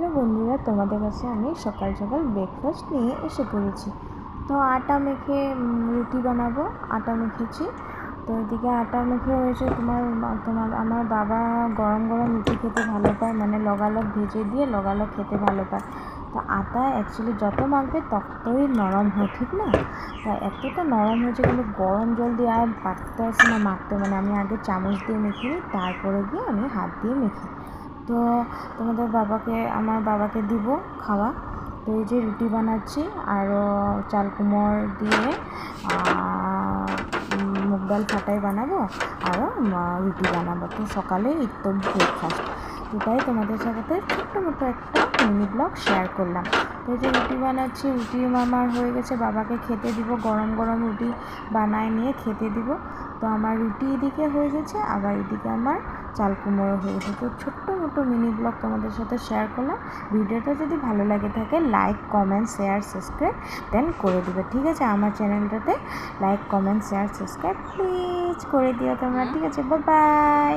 Hello বন্ধুরা, তোমাদের কাছে আমি সকাল সকাল ব্রেকফাস্ট নিয়ে এসে পড়েছি। তো আটা মেখে রুটি বানাবো, আটা মেখেছি। তো এদিকে আটা মেখে হয়েছে তোমার তোমার, আমার বাবা গরম গরম রুটি খেতে ভালো পায় মানে লগালগ ভেজে দিয়ে লগালগ খেতে ভালো পায়। তো আটা অ্যাকচুয়ালি যত মাখবে ততই নরম হয়, ঠিক না? তা এতটা নরম হয়েছে কিন্তু গরম জল দিয়ে আর পারতে আসে না মাখতে। মানে আমি আগে চামচ দিয়ে মেখে তারপরে গিয়ে আমি হাত দিয়ে মেখি তো তোমাদের বাবাকে, আমার বাবাকে দিব খাওয়া। তো এই যে রুটি বানাচ্ছি আরও চাল কুমড় দিয়ে মুগ ডাল ফাটাই বানাবো, আরও রুটি বানাবো। তো সকালে একদম ব্রেকফাস্ট তাই তোমাদের সাথে ছোট্ট মোটো একটা মিনি ব্লগ শেয়ার করলাম। যে রুটি বানাচ্ছি রুটি আমার হয়ে গেছে বাবাকে খেতে দিব গরম গরম রুটি বানায় নিয়ে খেতে দিব। তো আমার রুটি এদিকে হয়ে গেছে আবার এদিকে আমার চাল কুমড়ো হয়ে গেছে। তো ছোট্ট মোটো মিনি ব্লগ তোমাদের সাথে শেয়ার করলাম। ভিডিওটা যদি ভালো লাগে থাকে লাইক কমেন্ট শেয়ার সাবস্ক্রাইব দেন করে দিবে। ঠিক আছে? আমার চ্যানেলটাতে like comment share subscribe please করে দিও তোমরা। ঠিক আছে? বাই